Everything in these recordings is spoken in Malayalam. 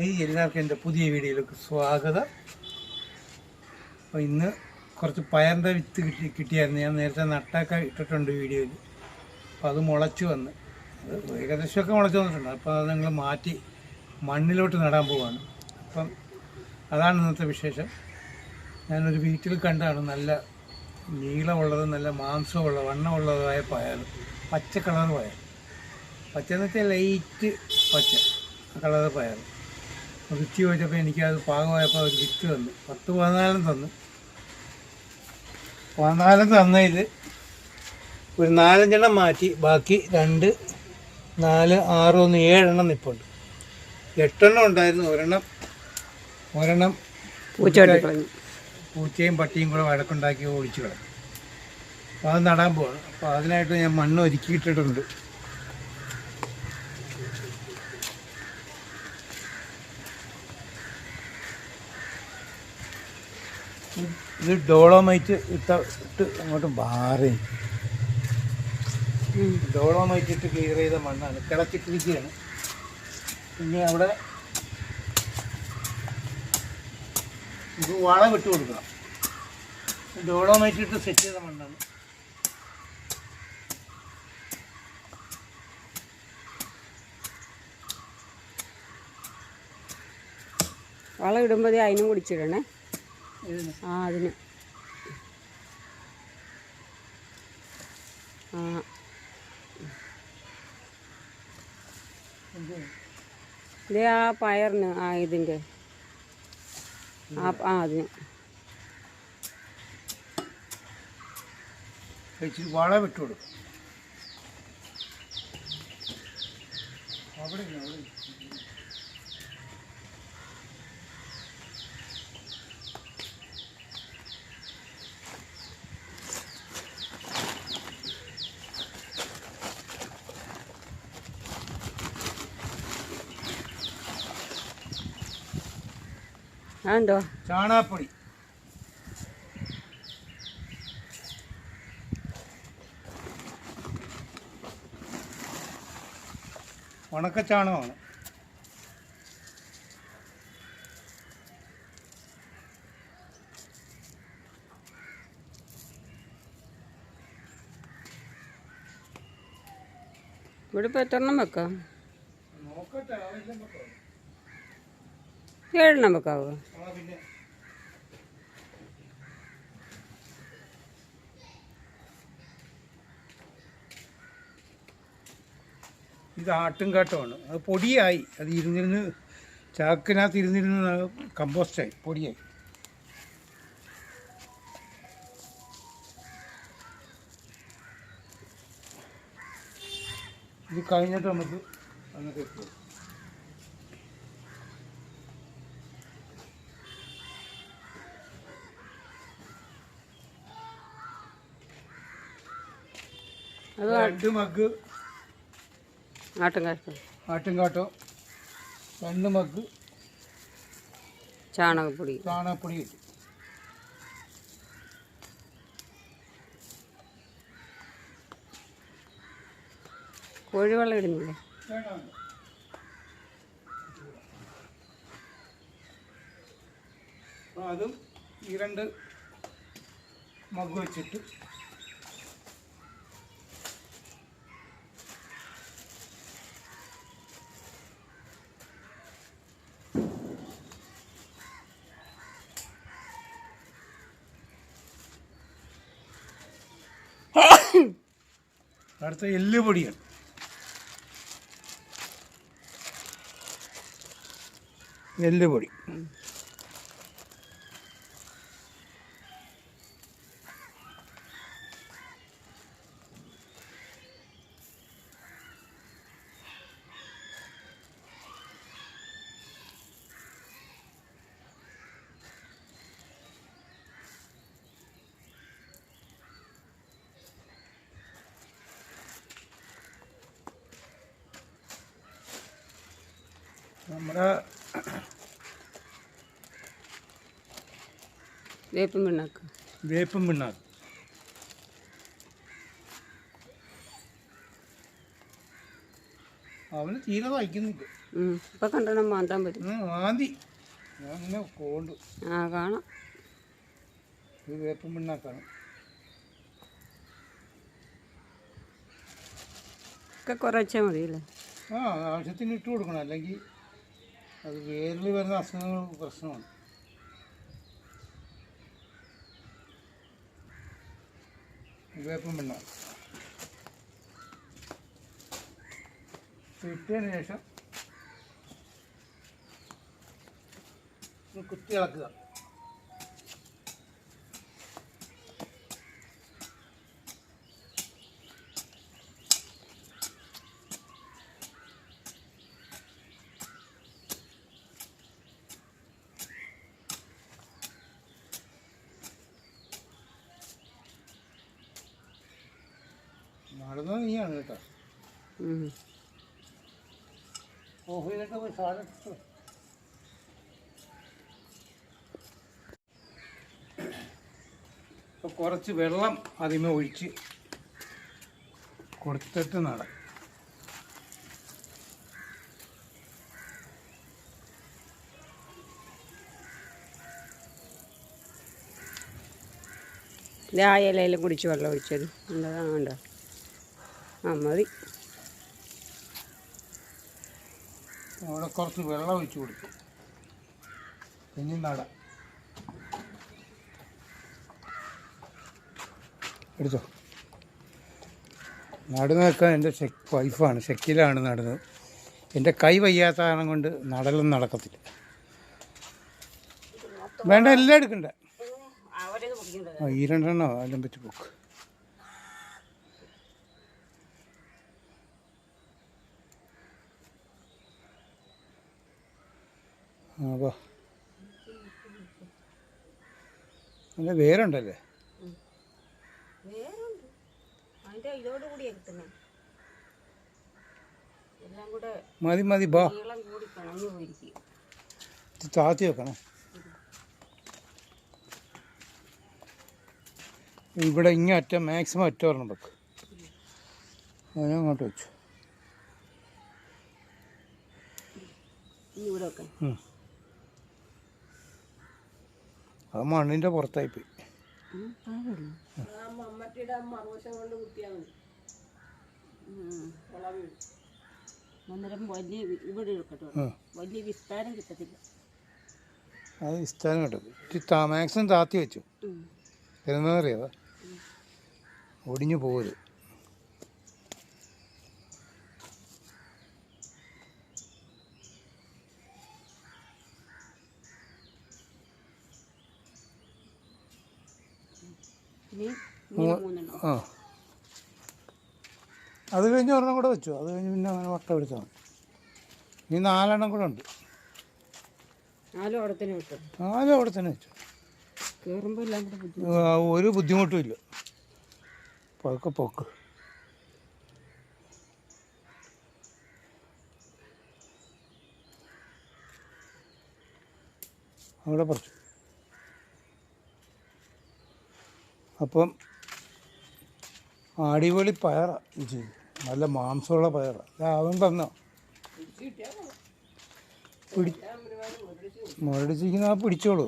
ഈ എല്ലാവർക്കും എന്റെ പുതിയ വീഡിയോയിലേക്ക് സ്വാഗതം. അപ്പോൾ ഇന്ന് കുറച്ച് പയറിന്റെ വിത്ത് കിട്ടി കിട്ടിയായിരുന്നു. ഞാൻ നേരത്തെ നട്ടൊക്കെ ഇട്ടിട്ടുണ്ട് വീഡിയോയിൽ. അപ്പോൾ അത് മുളച്ചു വന്ന്. ഏകദേശമൊക്കെ മുളച്ചു വന്നിട്ടുണ്ട്. അപ്പോൾ അത് ഞങ്ങൾ മാറ്റി മണ്ണിലോട്ട് നടാൻ പോവാണ്. അപ്പം അതാണ് ഇന്നത്തെ വിശേഷം. ഞാനൊരു വീട്ടിൽ കണ്ടാണ് നല്ല നീളമുള്ളത് നല്ല മാംസമുള്ള വണ്ണമുള്ളതായ പയർ പച്ച കളർ പയർ. പച്ച എന്ന് വെച്ചാൽ ലൈറ്റ് പച്ച കളർ പയർ. വിത്ത് ചോദിച്ചപ്പോൾ എനിക്കത് പാകമായപ്പോൾ അവർ വിത്ത് തന്നു. പത്ത് പതിനാലും തന്നു. പതിനാലും തന്നതിൽ ഒരു നാലഞ്ചെണ്ണം മാറ്റി. ബാക്കി രണ്ട് നാല് ആറ് ഒന്ന് ഏഴെണ്ണം നിൽപ്പുണ്ട് എട്ടെണ്ണം ഉണ്ടായിരുന്നു. ഒരെണ്ണം ഒരെണ്ണം പൂച്ച കളഞ്ഞു പൂച്ചയും പട്ടിയും കൂടെ വഴക്കുണ്ടാക്കി ഓടിച്ചു കളയും അപ്പോൾ അത് നടാൻ പോവാണ്. അപ്പോൾ അതിനായിട്ട് ഞാൻ മണ്ണ് ഒരുക്കിയിട്ടിട്ടുണ്ട്. ഇത് ഡോളോമൈറ്റ് ഇട്ട ഇട്ട് അങ്ങോട്ട് മാറി. ഡോളോമൈറ്റ് ഇട്ട് ക്ലിയർ ചെയ്ത മണ്ണാണ്. കിളച്ചിട്ടിരിക്കുകയാണ് പിന്നെ അവിടെ ഇത് വളം ഇട്ട് കൊടുക്കണം. ഡോളോമൈറ്റ് ഇട്ട് സെറ്റ് ചെയ്ത മണ്ണാണ്. വളം ഇടുമ്പോൾ അതിനും കുടിച്ചിടണേ ആ അതിന്. ആ. ഇത് ആ പയറിന് ആ ഇതിന്റെ. ആ ആ അതിന്. ഇച്ചിരി വളം ഇട്ട് കൊടുക്കും. അവിടെ അവിടെ അതെന്തോ ഉണക്ക ഉണക്കച്ചാണകമാണ്. ഇവിടെ ഇപ്പോൾ എത്ര എണ്ണം വെക്കാം? നോക്കട്ടെ ആവശ്യം വെക്കാം. ഏഴെണ്ണം വെക്കാവോ ഇത് ആട്ടും ഇത് ആട്ടുംകാട്ടമാണ് അത് പൊടിയായി. അത് ഇരുന്നിരുന്ന് ചാക്കിനകത്ത് ഇരുന്നിരുന്ന് കമ്പോസ്റ്റായി പൊടിയായി. ഇത് കഴിഞ്ഞിട്ട് നമുക്ക് അങ്ങോട്ട് രണ്ട് മഗ് ആട്ടും കാഷ്ടം ആട്ടുംകാട്ടോ രണ്ട് മഗ് ചാണകപ്പൊടി. ചാണകപ്പൊടി കിട്ടും കോഴിവെള്ളം ഇടുന്നില്ലേ? അതും ഈ രണ്ട് മഗ് വെച്ചിട്ട് അടുത്ത എല്ലുപൊടിയാണ്. എല്ലുപൊടി. നമ്മുടെ വേപ്പും പിണ്ണാക്ക്. വേപ്പും പിണ്ണാക്ക്. അവന് തീരെ വായിക്കുന്നില്ല. ഇപ്പൊ കണ്ടണം മാന്താൻ പറ്റും. മാന്തി. ഞാൻ ഇങ്ങനെ കൊണ്ടു ആ കാണാം. ഇത് വേപ്പും പിണ്ണാക്കാണ്. ഒക്കെ കുറച്ചാൽ മതിയല്ലേ? ആ ആവശ്യത്തിന് ഇട്ട് കൊടുക്കണം. അല്ലെങ്കിൽ അത് വേരിൽ വരുന്ന അസുഖങ്ങൾ പ്രശ്നമാണ്. വേപ്പം പിണ്ണ. ഇട്ടതിന് ശേഷം കുത്തി ഇളക്കുക. നടന്നത് നീയാണ് കേട്ടോ. ഓഫ് ചെയ്തിട്ട് പോയി സാധനം ഇപ്പോൾ കുറച്ച് വെള്ളം അതിമേ ഒഴിച്ച് കൊടുത്തിട്ട് നട. ഇലയിലും കുടിച്ച് വെള്ളം ഒഴിച്ചത് എന്താ വേണ്ട ആ മതി. അവിടെ കുറച്ച് വെള്ളം ഒഴിച്ചു കൊടുക്കും. ഇനി നട. എടുത്തോ? നടുന്നതൊക്കെ എന്റെ ഷെക് വൈഫാണ്. ഷെക്കിലാണ് നടുന്നത്. എന്റെ കൈ വയ്യാത്ത കാരണം കൊണ്ട് നടലും നടക്കത്തില്ല. വേണ്ട എല്ലാം എടുക്കണ്ട. ഈ രണ്ടെണ്ണോ എല്ലാം പറ്റി പോക്ക്. വേരുണ്ടല്ലേ? വേറുണ്ട് അതിന്റെ കൂടെ മതി മതി ബാ താത്തി വെക്കണം. ഇവിടെ ഇങ്ങ അറ്റ മാക്സിമം അറ്റ വരണം വെക്ക്. അതിനെ അങ്ങോട്ട് വെച്ചു. ഇവിടെ ഒക്കെ ഉം. അത് മണ്ണിന്റെ പുറത്തായി പോയി. അത് വിസ്താരം കിട്ടത്തില്ല. മാക്സിമം താത്തി വെച്ചു. ഉം. എന്താണെന്നറിയാവോ ഒടിഞ്ഞു പോകരുത്. ആ. അത് കഴിഞ്ഞ് ഒരെണ്ണം കൂടെ വെച്ചു. അത് കഴിഞ്ഞ് പിന്നെ അങ്ങനെ വട്ടം എടുത്താൽ മതി. ഇനി നാലെണ്ണം കൂടെ ഉണ്ട്. നാലും അവിടെ തന്നെ വിട്ടു നാലും അവിടെ തന്നെ വെച്ചു. കയറുമ്പോൾ എല്ലാം കൂടെ ഒരു ബുദ്ധിമുട്ടും ഇല്ല. പതുക്കെ പോക്ക്. അവിടെ പറഞ്ഞു അപ്പം അടിപൊളി പയറാണ് ചെയ്തു നല്ല മാംസമുള്ള പയറാണ് അവൻ തന്നോ? പിടി മുരടിച്ചിരിക്കുന്ന ആ പിടിച്ചോളൂ.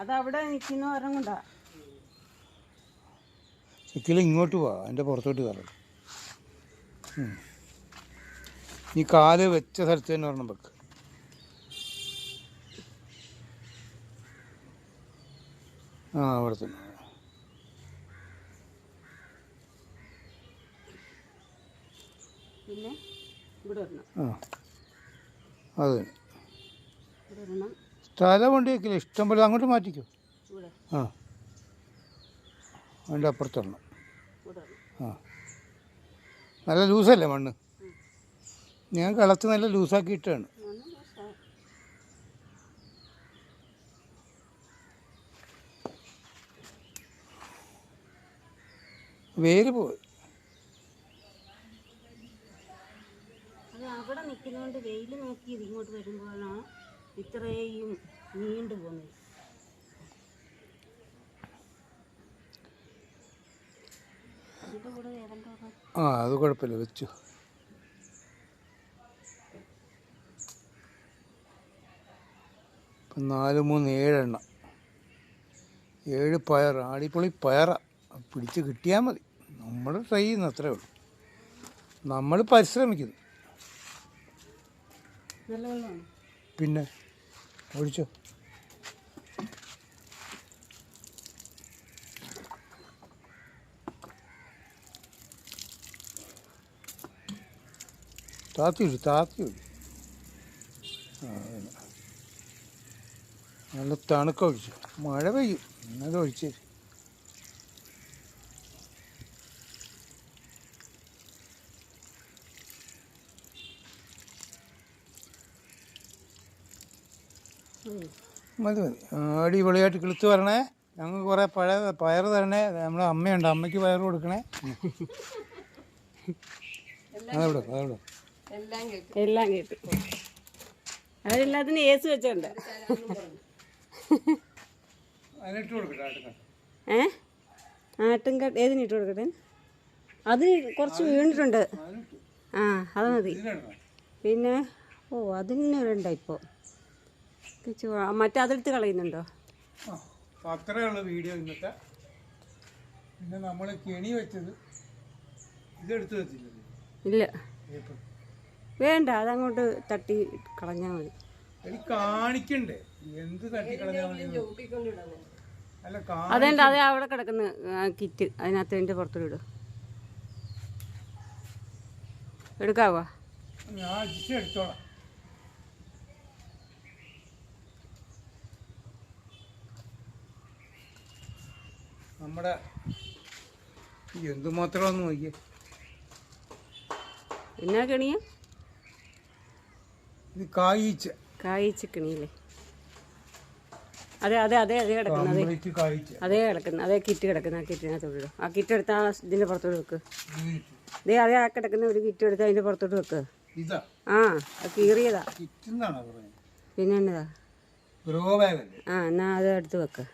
അതവിടെ നിൽക്കുന്ന ഒരെണ്ണം കൊണ്ടാ. ചെക്കിൽ ഇങ്ങോട്ട് പോവാ അതിന്റെ പുറത്തോട്ട് കയറണം നീ കാൽ വെച്ച സ്ഥലത്ത് തന്നെ ഒരെണ്ണം വെക്ക്. ആ അവിടെ തന്നെ. പിന്നെ ഇവിടെ ആ. അത് ഇവിടെ സ്ഥലം ഇഷ്ടം പോലെ അങ്ങോട്ട് മാറ്റിക്കോ. ഇവിടെ. ആ. അതിന്റെ അപ്പുറത്തെണ്ണം ഇവിടെ ആ. നല്ല ലൂസല്ലേ മണ്ണ്? ഞാൻ കളത്ത് നല്ല ലൂസാക്കി ഇട്ടാണ്. വേര് പോയി. ഇങ്ങോട്ട് വെയിൽ നോക്കിയത് ഇങ്ങോട്ട് വരുമ്പോഴാണ് ഇത്രയും നീണ്ടു പോകുന്നത്. ആ അത് കുഴപ്പമില്ല വെച്ചു. ഇപ്പം നാല് മൂന്ന് ഏഴെണ്ണം. ഏഴ് പയർ ആടിപ്പൊളി പയറ. പിടിച്ച് കിട്ടിയാൽ മതി. നമ്മൾ ട്രൈ ചെയ്യുന്ന അത്രേ ഉള്ളൂ. നമ്മൾ പരിശ്രമിക്കുന്നു. പിന്നെ ഒഴിച്ചോ. താത്തി ഒഴി താത്തി ഒഴി നല്ല തണുക്ക ഒഴിച്ചു. മഴ പെയ്യും. എന്നത് ഒഴിച്ചേ. മതി മതി. അടിപൊളിയായിട്ട് കിളുത്ത് വരണേ. ഞങ്ങൾക്ക് കുറേ പഴയ പയർ തരണേ. നമ്മുടെ അമ്മയുണ്ട്. അമ്മയ്ക്ക് പയർ കൊടുക്കണേ. അതവിടെ അതവിടെ. എല്ലാം കേട്ടു അവരെല്ലാത്തിനും ഏസ് വെച്ചോണ്ട്. അതിനിട്ട് കൊടുക്കട്ടെ ഏ? ആട്ടും കട്ട് ഏതിന് ഇട്ട് കൊടുക്കട്ടെ? അത് കുറച്ച് വീണിട്ടുണ്ട്. ആ അത് മതി. പിന്നെ ഓ അതിന് ഇപ്പോ. ഇപ്പോൾ മറ്റേ അതെടുത്ത് കളയുന്നുണ്ടോ? അത്രയുള്ള അപ്പോൾ വീഡിയോ ഇന്നത്തെ. പിന്നെ നമ്മൾ കെണി വെച്ചത് ഇതെടുത്ത് വെച്ചില്ല? ഇല്ല. വേണ്ട അതങ്ങോട്ട് തട്ടി കളഞ്ഞാൽ മതി. എനിക്ക് കാണിക്കണ്ടേ? എന്ത് തട്ടിക്കളഞ്ഞാൽ മതി? അല്ല അതേണ്ട അതേ അവിടെ കിടക്കുന്ന കിറ്റ്. അതിനകത്ത് എന്റെ പുറത്തോട്ട് ഇടും. എടുക്കാവോ? ഞാൻ എടുത്തോളാം നമ്മുടെ ഈ എന്തുമാത്രം നോക്കിയേ. എന്നാ കെണിയ? ഇത് കായിച്ച. കായ്ച്ച കെണിയില്ലേ? അതെ അതെ അതെ അതേ കംപ്ലീറ്റ് കായിച്ച. അതേ കിടക്കുന്ന അതേ കിറ്റ് കിടക്കുന്ന ആ കിറ്റിനകത്തോട്ട് ഇടും ആ കിറ്റ് എടുത്ത് ആ ഇതിന്റെ പുറത്തോട്ട് വെക്ക്. ഇത് അതേ ആ കിടക്കുന്ന ഒരു കിറ്റ് എടുത്ത് അതിന്റെ പുറത്തോട്ട് വെക്ക്. ആ അത് കീറിയതാ. പിന്നെ എന്നതാ? ആ എന്നാ അത് എടുത്ത് വെക്ക്.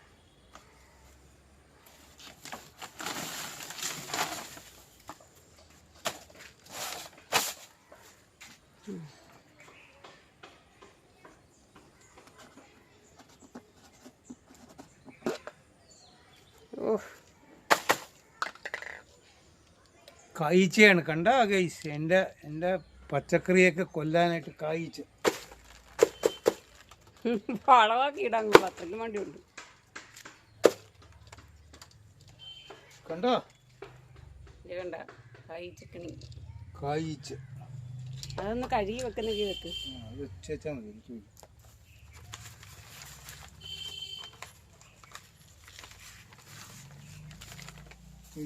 കായ്ച്ചയാണ് കണ്ട കൈസ് എന്റെ എന്റെ പച്ചക്കറിയൊക്കെ കൊല്ലാനായിട്ട് കായ്ച്ച വളവാക്കി ഇടാൻ കൊള്ളാം അത്രയ്ക്ക് വേണ്ടിയുണ്ട്. കണ്ടോ? വേണ്ട കായ്ച്ചിക്കണി കായ്ച്ച അതൊന്ന് കഴുകി വെക്ക്. ആ, അത് വെച്ചാൽ മതി എനിക്ക്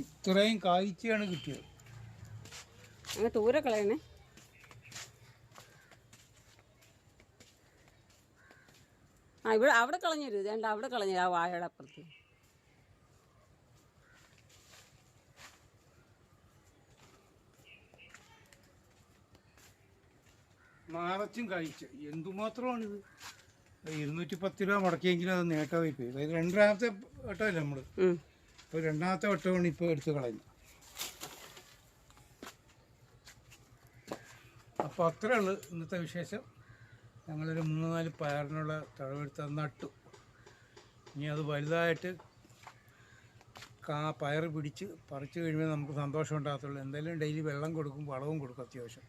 ഇത്രയും കായ്ച്ചയാണ് കിട്ടിയത്. അങ്ങ് ദൂരെ കളയണേ. ആ ഇവിടെ അവിടെ കളഞ്ഞിരുത് രണ്ട് അവിടെ കളഞ്ഞു ആ വാഴയുടെ അപ്പുറത്ത്. മാറച്ചും കഴിച്ച്. എന്തുമാത്രമാണിത്? ഇരുന്നൂറ്റി പത്ത് രൂപ മുടക്കിയെങ്കിലും അത് നേട്ടമായി പോയി. അതായത് രണ്ടാമത്തെ വട്ടമല്ലേ നമ്മൾ ഉം. ഇപ്പോൾ രണ്ടാമത്തെ വട്ടമാണ് ഇപ്പോൾ എടുത്ത് കളയുന്നത്. അപ്പോൾ അത്രേ ഉള്ളൂ ഇന്നത്തെ വിശേഷം. ഞങ്ങളൊരു മൂന്ന് നാല് പയറിനുള്ള തഴവെടുത്ത് അത് നട്ടു. ഇനി അത് വലുതായിട്ട് കാ പയർ പിടിച്ച് പറിച്ച് കഴിയുമ്പോൾ നമുക്ക് സന്തോഷം ഉണ്ടാകത്തുള്ളൂ. എന്തായാലും ഡെയിലി വെള്ളം കൊടുക്കും വളവും കൊടുക്കും അത്യാവശ്യം.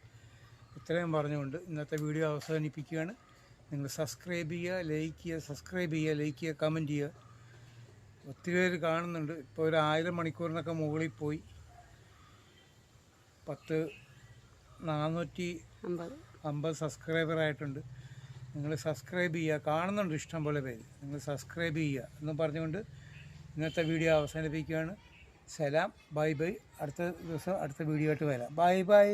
ഇത്രയും പറഞ്ഞുകൊണ്ട് ഇന്നത്തെ വീഡിയോ അവസാനിപ്പിക്കുകയാണ്. നിങ്ങൾ സബ്സ്ക്രൈബ് ചെയ്യുക ലൈക്ക് ചെയ്യുക സബ്സ്ക്രൈബ് ചെയ്യുക ലൈക്ക് ചെയ്യുക കമന്റ് ചെയ്യുക. ഒത്തിരി പേര് കാണുന്നുണ്ട്. ഇപ്പോൾ ഒരു ആയിരം മണിക്കൂറിനൊക്കെ മുകളിൽ പോയി. പത്ത് നാനൂറ്റി അമ്പത്. സബ്സ്ക്രൈബർ ആയിട്ടുണ്ട്. നിങ്ങൾ സബ്സ്ക്രൈബ് ചെയ്യുക. കാണുന്നുണ്ട് ഇഷ്ടം പോലെ പേര്. നിങ്ങൾ സബ്സ്ക്രൈബ് ചെയ്യുക എന്ന് പറഞ്ഞുകൊണ്ട് ഇന്നത്തെ വീഡിയോ അവസാനിപ്പിക്കുകയാണ്. സലാം. Bye bye. അടുത്ത ദിവസം അടുത്ത വീഡിയോ ആയിട്ട് വരാം. Bye bye.